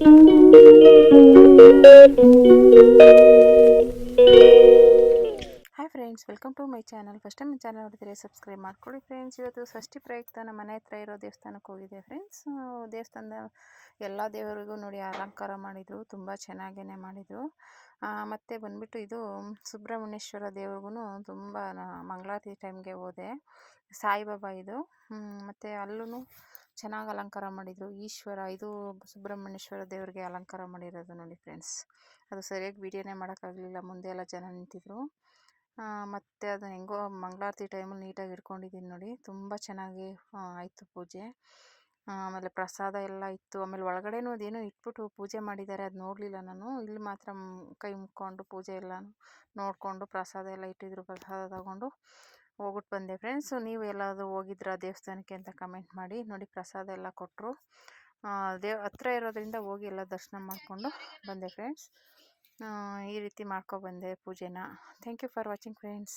Hi friends welcome to my channel first time channel ನೋಡಿದರೆ subscribe ಮಾಡ್ಕೊಳ್ಳಿ friends ಇವತ್ತು ಷಷ್ಠಿ ಪ್ರಯುಕ್ತ ನಮ್ಮ ಮನೆ ಹತ್ರ ಇರೋ ದೇವಸ್ಥಾನಕ್ಕೆ ಹೋಗಿದೆ ಫ್ರೆಂಡ್ಸ್ ದೇವಸ್ಥಾನದ ಎಲ್ಲ ದೇವರಿಗೂ ನೋಡಿ ಅಲಂಕಾರ ಮಾಡಿದರು, ತುಂಬ ಚೆನ್ನಾಗೇ ಮಾಡಿದರು. ಮತ್ತು ಬಂದ್ಬಿಟ್ಟು ಇದು ಸುಬ್ರಹ್ಮಣ್ಯೇಶ್ವರ ದೇವ್ರಿಗೂ ತುಂಬ ಮಂಗಳಾರತಿ ಟೈಮ್ಗೆ ಹೋದೆ. ಸಾಯಿಬಾಬಾ ಇದು. ಮತ್ತು ಅಲ್ಲೂ ಚೆನ್ನಾಗಿ ಅಲಂಕಾರ ಮಾಡಿದರು. ಈಶ್ವರ, ಇದು ಸುಬ್ರಹ್ಮಣ್ಯೇಶ್ವರ ದೇವರಿಗೆ ಅಲಂಕಾರ ಮಾಡಿರೋದು ನೋಡಿ ಫ್ರೆಂಡ್ಸ್ ಅದು ಸರಿಯಾಗಿ ವೀಡಿಯೋನೇ ಮಾಡೋಕ್ಕಾಗಲಿಲ್ಲ ಮುಂದೆ ಎಲ್ಲ ಜನ ನಿಂತಿದ್ರು. ಮತ್ತು ಅದು ಹೆಂಗೋ ಮಂಗಳಾರತಿ ಟೈಮಲ್ಲಿ ನೀಟಾಗಿ ಇಟ್ಕೊಂಡಿದ್ದೀನಿ ನೋಡಿ. ತುಂಬ ಚೆನ್ನಾಗಿ ಆಯಿತು ಪೂಜೆ. ಆಮೇಲೆ ಪ್ರಸಾದ ಎಲ್ಲ ಇತ್ತು. ಆಮೇಲೆ ಒಳಗಡೆನೂ ಅದೇನೋ ಇಟ್ಬಿಟ್ಟು ಪೂಜೆ ಮಾಡಿದ್ದಾರೆ ಅದು ನೋಡಲಿಲ್ಲ ನಾನು. ಇಲ್ಲಿ ಮಾತ್ರ ಕೈ ಮುಕ್ಕೊಂಡು ಪೂಜೆ ಎಲ್ಲ ನೋಡಿಕೊಂಡು ಪ್ರಸಾದ ಎಲ್ಲ ಇಟ್ಟಿದ್ರು, ಪ್ರಸಾದ ತಗೊಂಡು. ಹೋಗ್ಬಿಟ್ಟು ಬಂದೆ ಫ್ರೆಂಡ್ಸು ನೀವು ಎಲ್ಲಾದರೂ ಹೋಗಿದ್ರಾ ದೇವಸ್ಥಾನಕ್ಕೆ ಅಂತ ಕಮೆಂಟ್ ಮಾಡಿ. ನೋಡಿ ಪ್ರಸಾದ ಎಲ್ಲ ಕೊಟ್ಟರು ದೇವ್, ಹತ್ರ ಇರೋದ್ರಿಂದ ಹೋಗಿ ಎಲ್ಲ ದರ್ಶನ ಮಾಡಿಕೊಂಡು ಬಂದೆ ಫ್ರೆಂಡ್ಸ್ ಈ ರೀತಿ ಮಾಡ್ಕೊಬಂದೆ ಪೂಜೆನ. Thank you for watching friends